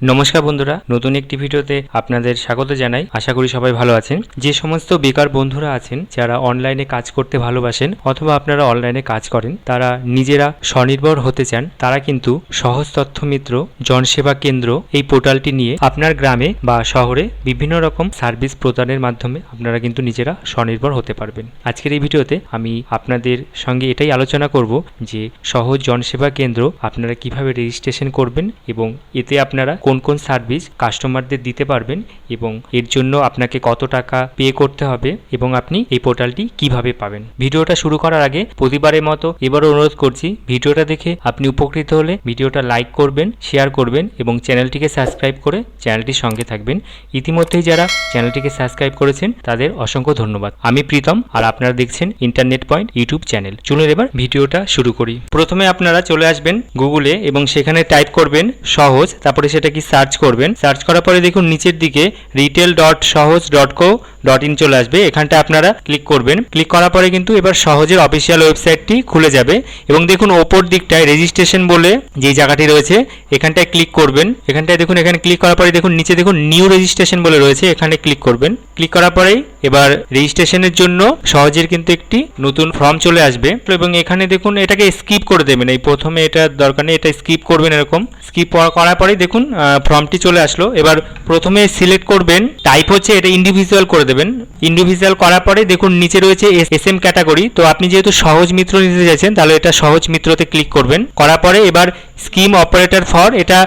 নমস্কার বন্ধুরা, নতুন একটি ভিডিওতে আপনাদের স্বাগত জানাই। আশা করি সবাই ভালো আছেন। যে সমস্ত বেকার বন্ধুরা আছেন, যারা অনলাইনে কাজ করতে ভালোবাসেন অথবা আপনারা অনলাইনে কাজ করেন, তারা নিজেরা স্বনির্ভর হতে চান, তারা কিন্তু সহজ তথ্য মিত্র জনসেবা কেন্দ্র এই পোর্টালটি নিয়ে আপনার গ্রামে বা শহরে বিভিন্ন রকম সার্ভিস প্রদানের মাধ্যমে আপনারা কিন্তু নিজেরা স্বনির্ভর হতে পারবেন। আজকের এই ভিডিওতে আমি আপনাদের সঙ্গে এটাই আলোচনা করব যে সহজ জনসেবা কেন্দ্র আপনারা কীভাবে রেজিস্ট্রেশন করবেন এবং এতে আপনারা কোন কোন সার্ভিস কাস্টমারদের দিতে পারবেন এবং এর জন্য আপনাকে কত টাকা পে করতে হবে এবং আপনি এই পোর্টালটি কীভাবে পাবেন। ভিডিওটা শুরু করার আগে প্রতিবারের মতো এবারও অনুরোধ করছি, ভিডিওটা দেখে আপনি উপকৃত হলে ভিডিওটা লাইক করবেন শেয়ার করবেন এবং চ্যানেলটিকে সাবস্ক্রাইব করে চ্যানেলটির সঙ্গে থাকবেন। ইতিমধ্যেই যারা চ্যানেলটিকে সাবস্ক্রাইব করেছেন, তাদের অসংখ্য ধন্যবাদ। আমি প্রীতম আর আপনারা দেখছেন ইন্টারনেট পয়েন্ট ইউটিউব চ্যানেল চলুন এবার ভিডিওটা শুরু করি। প্রথমে আপনারা চলে আসবেন গুগলে এবং সেখানে টাইপ করবেন সহজ, তারপরে সেটা সার্চ করবেন? সার্চ করার পরে দেখুন নিচের দিকে retail dot Sahaj dot co dot in চলে আসবে। এখানটা আপনারা ক্লিক করবেন। ক্লিক করার পরে কিন্তু এবার সহজের অফিসিয়াল ওয়েবসাইটটি খুলে যাবে এবং দেখুন ওপর দিকটায় রেজিস্ট্রেশন বলে যে জায়গাটি রয়েছে, এখানটায় ক্লিক করবেন। এখানটায় দেখুন, এখানে ক্লিক করার পরে দেখুন নিচে দেখুন নিউ রেজিস্ট্রেশন বলে রয়েছে, এখানে ক্লিক করবেন। ক্লিক করার পরেই এবার রেজিস্ট্রেশনের জন্য সহজের কিন্তু একটি নতুন ফর্ম চলে আসবে। এবং এখানে দেখুন এটাকে স্কিপ করে দেবেন। এই প্রথমে এটা দরকার নেই, এটা স্কিপ করবেন এরকম। স্কিপ করার পরেই দেখুন ফর্মটি চলে আসলো। এবার প্রথমে সিলেক্ট করবেন টাইপ হচ্ছে এটা ইন্ডিভিজুয়াল করে দেবেন। ইন্ডিভিজুয়াল করার পরে দেখুন নিচে রয়েছে এস এম ক্যাটাগরি তো আপনি যেহেতু সহজ মিত্র নিতে চাইছেন, তাহলে এটা সহজ মিত্রতে ক্লিক করবেন। করার পরে এবার স্কিম অপারেটর ফর এটা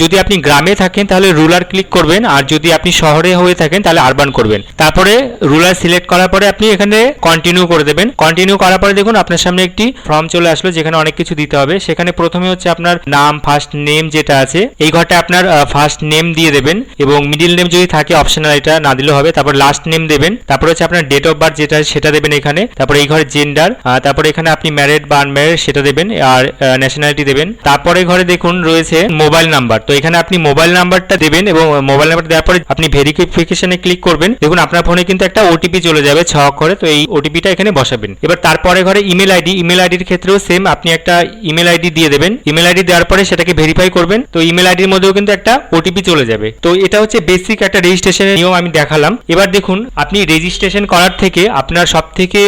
যদি আপনি গ্রামে থাকেন, তাহলে রুলার ক্লিক করবেন। আর যদি আপনি শহরে হয়ে থাকেন, তাহলে আরবান করবেন। তারপরে রুলার সিলেক্ট করার পরে আপনি এখানে কন্টিনিউ করে দেবেন। কন্টিনিউ করার পরে দেখুন, আপনার সামনে একটি ফর্ম চলে আসলো, যেখানে অনেক কিছু দিতে হবে। সেখানে প্রথমে হচ্ছে আপনার নাম ফার্স্ট নেম যেটা আছে, এই ঘরটা আপনার ফার্স্ট নেম দিয়ে দেবেন। এবং মিডিল নেম যদি থাকে অপশনাল এটা না দিলেও হবে। তারপর লাস্ট নেম দেবেন। তারপর হচ্ছে আপনার ডেট অফ বার্থ যেটা, সেটা দেবেন এখানে। তারপরে এই ঘরে জেন্ডার তারপরে এখানে আপনি ম্যারিড বা আনম্যারিড সেটা দেবেন। আর ন্যাশনালিটি দেবেন। তারপরে ঘরে দেখুন, রয়েছে মোবাইল নাম্বার তো এখানে আপনি মোবাইল নাম্বারটা দেবেন এবং মোবাইল নাম্বার দেওয়ার পরে আপনি ভেরিফিকেশনে ক্লিক করবেন। দেখুন, আপনার ফোনে কিন্তু একটা ওটিপি চলে যাবে ছ অক্ষরে তো এই ওটিপিটা এখানে বসাবেন। এবার তারপরে ঘরে ইমেল আইডি ইমেল আইডির ক্ষেত্রেও সেম আপনি একটা ইমেল আইডি দিয়ে দেবেন। ইমেল আইডি দেওয়ার পরে সেটাকে ভেরিফাই করবেন। তো ইমেল আইডির মধ্যেও কিন্তু একটা ওটিপি চলে যাবে। তো এটা হচ্ছে বেসিক একটা রেজিস্ট্রেশনের নিয়ম আমি দেখালাম। এবার দেখুন, আপনি রেজিস্ট্রেশন করার থেকে আপনার সব থেকে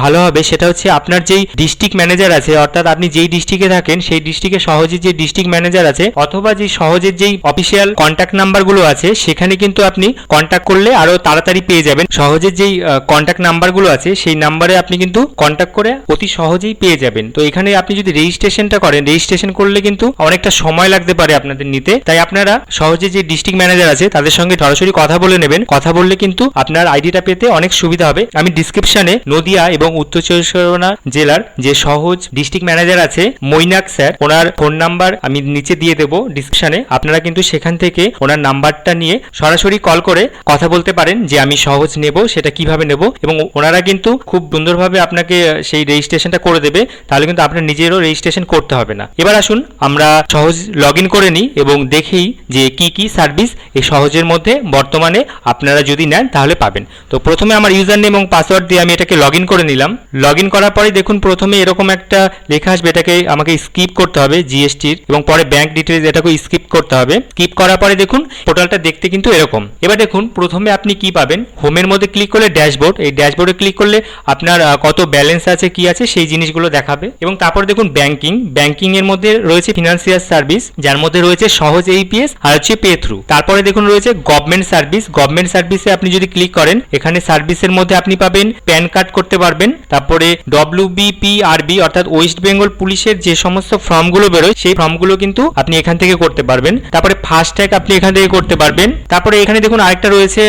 ভালো হবে সেটা হচ্ছে আপনার যেই ডিস্ট্রিক্ট ম্যানেজার আছে, অর্থাৎ আপনি যেই ডিস্ট্রিক্টে থাকেন, সেই ডিস্ট্রিক্টে সহজে যে ডিস্ট্রিক্ট ম্যানেজার আছে, অথবা যে সহজের যেই অফিসিয়াল কন্ট্যাক্ট নাম্বারগুলো আছে, সেখানে কিন্তু আপনি কন্ট্যাক্ট করলে আরও তাড়াতাড়ি পেয়ে যাবেন। সহজের যেই কন্ট্যাক্ট নাম্বারগুলো আছে, সেই নাম্বারে আপনি কিন্তু কন্ট্যাক্ট করে অতি সহজেই পেয়ে যাবেন। তো এখানে আপনি যদি রেজিস্ট্রেশনটা করেন রেজিস্ট্রেশন করলে কিন্তু অনেকটা সময় লাগতে পারে আপনাদের নিতে। তাই আপনারা সহজে যে ডিস্ট্রিক্ট ম্যানেজার আছে, তাদের সঙ্গে সরাসরি কথা বলে নেবেন। কথা বললে কিন্তু আপনার আইডিটা পেতে অনেক সুবিধা হবে। আমি ডিসক্রিপশনে নদিয়া এবং উত্তর চব্বিশ পরগনা জেলার যে সহজ ডিস্ট্রিক্ট ম্যানেজার আছে, মৈনাক স্যার, ওনার ফোন নাম্বার আমি নিচে দিয়ে দেবো। ডিসক্রিপশনে আপনারা কিন্তু সেখান থেকে ওনার নাম্বারটা নিয়ে সরাসরি কল করে কথা বলতে পারেন যে আমি সহজ নেব, সেটা কীভাবে নেব এবং ওনারা কিন্তু খুব সুন্দরভাবে আপনাকে সেই রেজিস্ট্রেশনটা করে দেবে, তাহলে কিন্তু আপনার নিজেরও রেজিস্ট্রেশন করতে হবে না। এবার আসুন, আমরা সহজ লগ ইন করে নিই এবং দেখেই যে কি কি সার্ভিস এই সহজের মধ্যে বর্তমানে আপনারা যদি নেন তাহলে পাবেন। তো প্রথমে আমার ইউজার নেম এবং পাসওয়ার্ড দিয়ে আমি এটাকে লগ ইন করে নিলাম। লগ ইন করার পরে দেখুন, প্রথমে এরকম একটা লেখা আসবে, এটাকে আমাকে স্কিপ করতে হবে জিএসটির এবং পরে ব্যাংক ডিটেলস এটাকে স্কিপ করতে হবে। স্কিপ করার পরে দেখুন পোর্টালটা দেখতে কিন্তু এরকম। এবার দেখুন, প্রথমে আপনি কি পাবেন? হোমের মধ্যে ক্লিক করলে ড্যাশবোর্ড এই ড্যাশবোর্ডে ক্লিক করলে আপনার কত ব্যালেন্স আছে, কি আছে, সেই জিনিসগুলো দেখাবে। এবং তারপর দেখুন ব্যাংকিং ব্যাংকিং এর মধ্যে রয়েছে ফিনান্সিয়াল সার্ভিস যার মধ্যে রয়েছে সহজ এইপিএস আর হচ্ছে পে থ্রু তারপরে দেখুন, রয়েছে গভর্নমেন্ট সার্ভিস গভর্নমেন্ট সার্ভিসে আপনি যদি ক্লিক করেন, এখানে সার্ভিসের মধ্যে আপনি পাবেন প্যান কার্ড করতে পারবেন। তারপরে ডব্লিউবিপিআরবি অর্থাৎ ওয়েস্ট বেঙ্গল পুলিশের যে সমস্ত ফর্মগুলো বেরোয়, সেই ফর্মগুলো কিন্তু আপনি এখান থেকে করতে পারবেন। তারপরে ফাস্ট ট্যাগ আপনি এখান থেকে করতে পারবেন। তারপরে এখানে দেখুন আরেকটা রয়েছে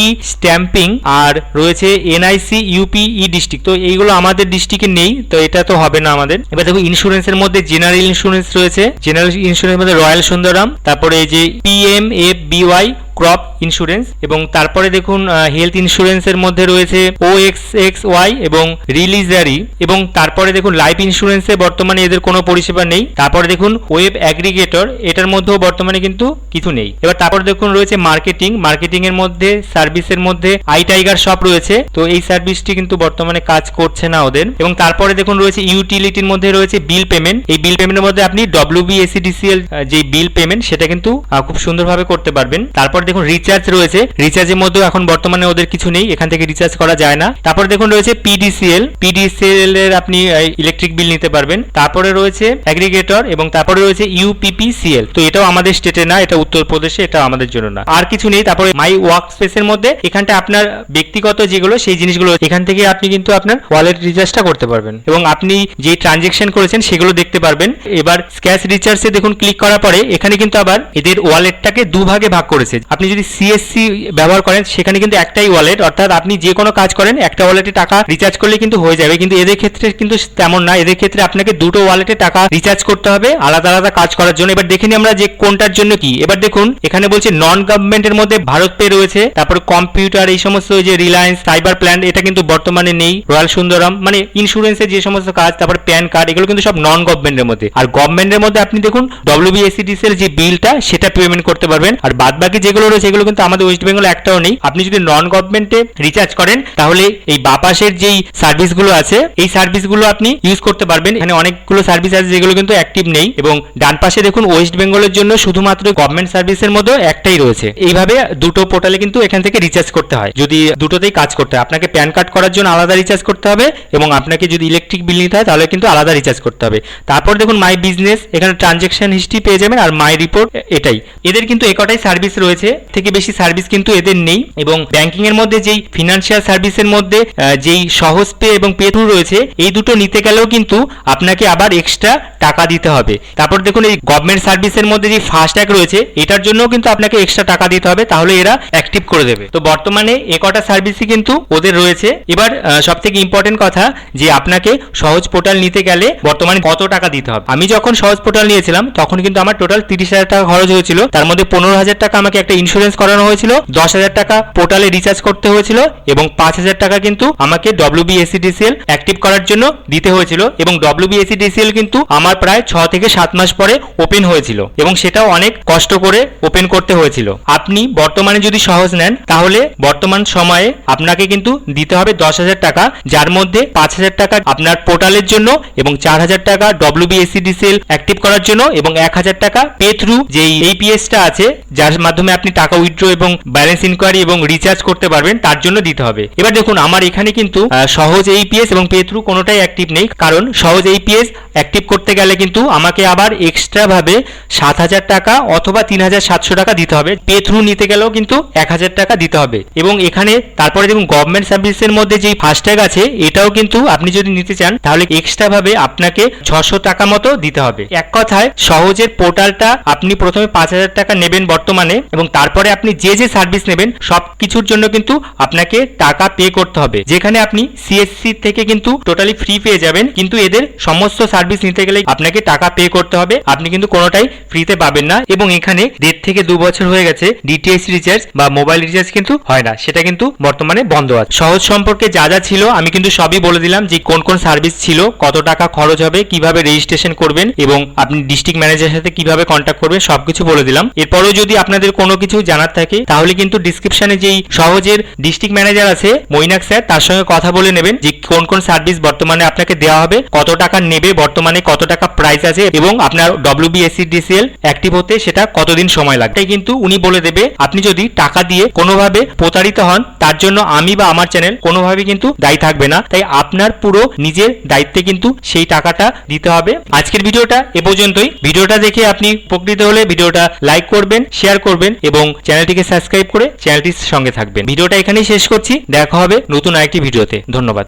ই স্ট্যাম্পিং আর রয়েছে এনআইসি ইউপি ই ডিস্ট্রিক্ট তো এইগুলো আমাদের ডিস্ট্রিক্টে নেই, তো এটা তো হবে না আমাদের। এবার দেখুন ইন্স্যুরেন্সের মধ্যে জেনারেল ইন্স্যুরেন্স রয়েছে। জেনারেল ইন্স্যুরেন্স মধ্যে রয়্যাল সুন্দরাম তারপরে এই যে PM F BY crop insurance এবং তারপরে দেখুন হেলথ ইন্স্যুরেন্সের মধ্যে রয়েছে ও এক্স এক্স ওয়াই এবং রিলিজারি এবং তারপরে দেখুন লাইফ ইন্স্যুরেন্সে বর্তমানে এদের কোনো পরিষেবা নেই। তারপরে দেখুন ওয়েব অ্যাগ্রিগেটর এটার মধ্যেও বর্তমানে কিন্তু কিছু নেই। এবার তারপর দেখুন, রয়েছে মার্কেটিং মার্কেটিং এর মধ্যে সার্ভিসের মধ্যে আই টাইগার শপ রয়েছে। তো এই সার্ভিসটি কিন্তু বর্তমানে কাজ করছে না ওদের। এবং তারপরে দেখুন, রয়েছে ইউটিলিটির মধ্যে রয়েছে বিল পেমেন্ট এই বিল পেমেন্টের মধ্যে আপনি ডব্লিউবিএসিডিসিএল যে বিল পেমেন্ট সেটা কিন্তু খুব সুন্দরভাবে করতে পারবেন। তারপর দেখুন রিচার্জ রয়েছে। রিচার্জের মধ্যেও এখন বর্তমানে ওদের কিছু নেই, এখান থেকে রিচার্জ করা যায় না। তারপর দেখুন, রয়েছে পিডিসিএল পিডিসিএল এর আপনি ইলেকট্রিক বিল নিতে পারবেন। তারপরে রয়েছে অ্যাগ্রিগেটর এবং তারপরে রয়েছে ইউপিপিসিএল তো এটাও আমাদের স্টেটে না, এটা উত্তরপ্রদেশে এটা আমাদের জন্য না। আর কিছু নেই, তারপরে মাই ওয়ার্ক স্পেসের মধ্যে এখানটা আপনার ব্যক্তিগত যেগুলো, সেই জিনিসগুলো, এখান থেকে আপনি কিন্তু আপনার ওয়ালেট রিচার্জটা করতে পারবেন। এবং আপনি যে ট্রানজেকশন করেছেন, সেগুলো দেখতে পারবেন। এবার স্ক্যাচ রিচার্জে দেখুন ক্লিক করার পরে এখানে কিন্তু আবার এদের ওয়ালেটটাকে দুভাগে ভাগ করেছে। আপনি যদি সিএসসি ব্যবহার করেন, সেখানে কিন্তু একটাই ওয়ালেট অর্থাৎ আপনি যে কোনো কাজ করেন, একটা ওয়ালেটে টাকা রিচার্জ করলে কিন্তু হয়ে যাবে। কিন্তু এদের ক্ষেত্রে কিন্তু তেমন না। এদের ক্ষেত্রে আপনাকে দুটো ওয়ালেটে টাকা রিচার্জ করতে হবে, আলাদা আলাদা কাজ করার জন্য। এবার দেখে আমরা যে কোনটার জন্য কি। এবার দেখুন, এখানে বলছে নন গভর্নমেন্টের মধ্যে ভারত পে রয়েছে, তারপরে কম্পিউটার এই সমস্ত যে রিলায়েন্স সাইবার প্ল্যান এটা কিন্তু বর্তমানে নেই। রয়্যাল সুন্দরম মানে ইন্স্যুরেন্সের যে সমস্ত কাজ, তারপরে প্যান কার্ড এগুলো কিন্তু সব নন গভর্নমেন্টের মধ্যে। আর গভর্নমেন্টের মধ্যে আপনি দেখুন ডব্লিউবিএসিডিসি এর যে বিলটা সেটা পেমেন্ট করতে পারবেন। আর বাদ বাকি যেগুলো রয়েছে, এগুলো কিন্তু আমাদের ওয়েস্ট বেঙ্গল একটাও নেই। আপনি যদি নন গভর্নমেন্টে রিচার্জ করেন, তাহলে এই বাপাসের যেই সার্ভিসগুলো আছে, এই সার্ভিসগুলো আপনি ইউজ করতে পারবেন। এখানে অনেকগুলো সার্ভিস আছে যেগুলো কিন্তু অ্যাক্টিভ নেই। এবং ডান পাশে দেখুন ওয়েস্ট বেঙ্গলের জন্য শুধুমাত্র গভর্নমেন্ট সার্ভিসের মধ্যে একটাই রয়েছে। এইভাবে দুটো পোর্টালে কিন্তু এখান থেকে রিচার্জ করতে হয়। যদি দুটোতেই কাজ করতে হয়, আপনাকে প্যান কার্ড করার জন্য আলাদা রিচার্জ করতে হবে এবং আপনাকে যদি ইলেকট্রিক বিল নিতে হয়, তাহলে কিন্তু আলাদা রিচার্জ করতে হবে। তারপর দেখুন মাই বিজনেস এখানে ট্রানজেকশন হিস্ট্রি পেয়ে যাবেন আর মাই রিপোর্ট এটাই। এদের কিন্তু একটাই সার্ভিস রয়েছে। থেকে বেশি সার্ভিস কিন্তু এদের নেই এবং ব্যাংকিং এর মধ্যে যেই ফিনান্সিয়াল সার্ভিসের মধ্যে যেই সহজ পে এবং পে থ্রু রয়েছে, এই দুটো নিতে গেলেও কিন্তু আপনাকে আবার এক্সট্রা টাকা দিতে হবে। তারপর দেখুন এই গভর্নমেন্ট সার্ভিসের মধ্যে যে ফাস্ট ট্যাগ রয়েছে, এটার জন্য কিন্তু আপনাকে এক্সট্রা টাকা দিতে হবে, তাহলে এরা অ্যাক্টিভ করে দেবে। তো বর্তমানে এ কটা সার্ভিসই কিন্তু ওদের রয়েছে। এবার সব থেকে ইম্পর্টেন্ট কথা যে আপনাকে সহজ পোর্টাল নিতে গেলে বর্তমানে কত টাকা দিতে হবে। আমি যখন সহজ পোর্টাল নিয়েছিলাম, তখন কিন্তু আমার টোটাল তিরিশ হাজার টাকা খরচ হয়েছিল, তার মধ্যে পনেরো হাজার টাকা আমাকে একটা ইন্স্যুরেন্স করানো হয়েছিল, দশ হাজার টাকা পোর্টালে রিচার্জ করতে হয়েছিল এবং পাঁচ হাজার টাকা কিন্তু আমাকে ডব্লিউবিএসিডিসিএল অ্যাক্টিভ করার জন্য দিতে হয়েছিল এবং ডব্লিউবিএসিডিসিএল কিন্তু আমার প্রায় ছ থেকে সাত মাস পরে ওপেন হয়েছিল এবং সেটাও অনেক কষ্ট করে ওপেন করতে হয়েছিল। আপনি বর্তমানে যদি সহজ নেন, তাহলে বর্তমান সময়ে আপনাকে কিন্তু দিতে হবে দশ হাজার টাকা, যার মধ্যে পাঁচ হাজার টাকা আপনার পোর্টালের জন্য এবং চার হাজার টাকা ডব্লিউবিএসিডিসিএল অ্যাক্টিভ করার জন্য এবং এক হাজার টাকা পে থ্রু যেই এইপিএসটা আছে, যার মাধ্যমে আপনি টাকা উইথড্র এবং ব্যালেন্স ইনকোয়ারি এবং রিচার্জ করতে পারবেন, তার জন্য দিতে হবে। এবার দেখুন, আমার এখানে কিন্তু সহজ এইপিএস এবং পে থ্রু কোনোটাই অ্যাক্টিভ নেই। কারণ সহজ এইপিএস অ্যাক্টিভ করতে গেলে কিন্তু আমাকে আবার এক্সট্রা ভাবে সাত হাজার টাকা অথবা তিন হাজার সাতশো টাকা দিতে হবে। পে থ্রু নিতে গেলেও কিন্তু এক হাজার টাকা দিতে হবে। এবং এখানে তারপরে দেখুন গভর্নমেন্ট সার্ভিসের মধ্যে যেই ফাস্ট্যাগ আছে, এটাও কিন্তু আপনি যদি নিতে চান, তাহলে এক্সট্রা ভাবে আপনাকে ছশো টাকা মতো দিতে হবে। এক কথায়, সহজের পোর্টালটা আপনি প্রথমে পাঁচ হাজার টাকা নেবেন বর্তমানে এবং তারপরে আপনি যে যে সার্ভিস নেবেন, সব কিছুর জন্য কিন্তু আপনাকে টাকা পে করতে হবে। যেখানে আপনি সিএসসি থেকে কিন্তু টোটালি ফ্রি পেয়ে যাবেন, কিন্তু এদের সমস্ত সার্ভিস নিতে গেলে আপনাকে টাকা পে করতে হবে। আপনি কিন্তু কোনোটাই ফ্রিতে পাবেন না এবং এখানে দেড় থেকে দু বছর হয়ে গেছে ডিটিএস রিচার্জ বা মোবাইল রিচার্জ কিন্তু হয় না। সেটা কিন্তু বর্তমানে বন্ধ আছে। সহজ সম্পর্কে যা যা ছিল, আমি কিন্তু সবই বলে দিলাম যে কোন কোন সার্ভিস ছিল, কত টাকা খরচ হবে, কীভাবে রেজিস্ট্রেশন করবেন এবং আপনি ডিস্ট্রিক্ট ম্যানেজারের সাথে কীভাবে কন্ট্যাক্ট করবেন, সবকিছু বলে দিলাম। এরপরেও যদি আপনাদের কোনো কিছু জানার থাকে, তাহলে কিন্তু ডিসক্রিপশনে যেই সহজের ডিস্ট্রিক্ট ম্যানেজার আছে, মৈনাক স্যার, তার সঙ্গে কথা বলে নেবেন যে কোন কোন সার্ভিস বর্তমানে আপনাকে দেওয়া হবে, কত টাকা নেবে বর্তমানে, কত টাকা প্রাইস আছে এবং আপনার ডব্লিউবিএসসিডিসিএল অ্যাক্টিভ হতে সেটা কতদিন সময় লাগবে। কিন্তু উনি বলে দেবে, আপনি যদি টাকা দিয়ে কোনোভাবে প্রতারিত হন, তার জন্য আমি বা আমার চ্যানেল কোনোভাবে কিন্তু দায়ী থাকবে না। তাই আপনার পুরো নিজের দায়িত্বে কিন্তু সেই টাকাটা দিতে হবে। আজকের ভিডিওটা এ পর্যন্তই। ভিডিওটা দেখে আপনি উপকৃত হলে ভিডিওটা লাইক করবেন শেয়ার করবেন এবং চ্যানেলটিকে সাবস্ক্রাইব করে চ্যানেলটির সঙ্গে থাকবেন। ভিডিওটা এখানেই শেষ করছি। দেখা হবে নতুন আরেকটি ভিডিওতে। ধন্যবাদ।